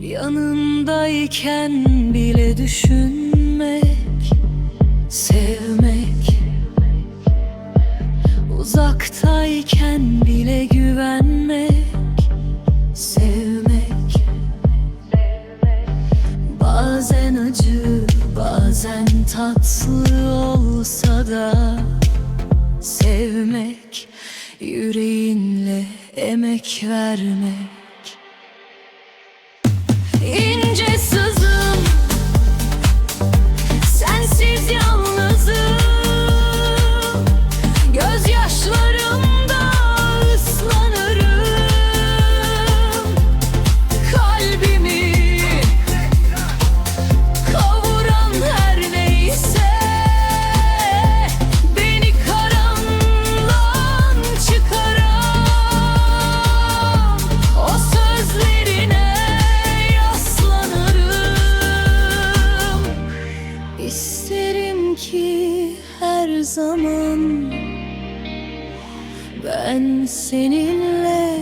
Yanındayken bile düşünmek Sevmek. Uzaktayken bile güvenmek Sevmek. Bazen acı, bazen tatlı olsa da Sevmek, yüreğinle emek vermek Ben seninle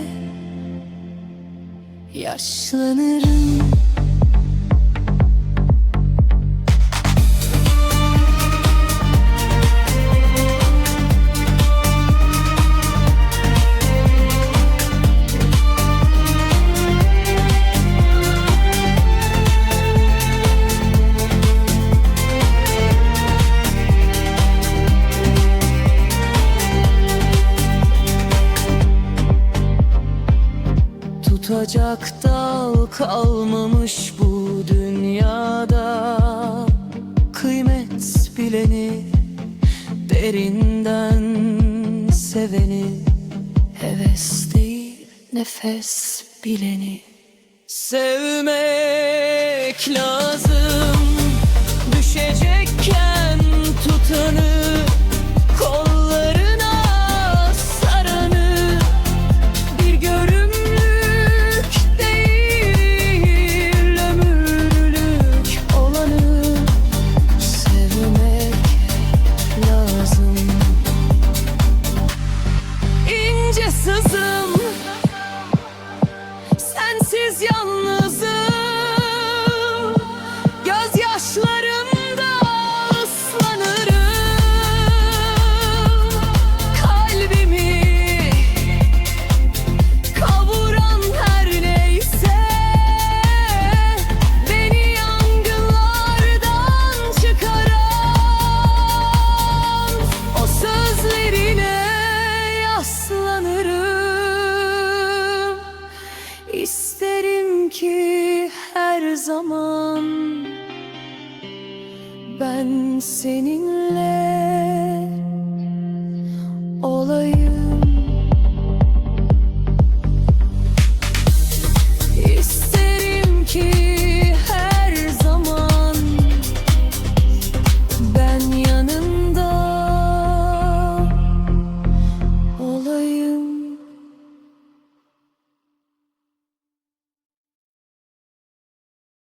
yaşlanırım Tutacak dal kalmamış bu dünyada. Kıymet bileni derinden seveni Heves değil nefes bileni. Sevmek lazım Ben seninle olayım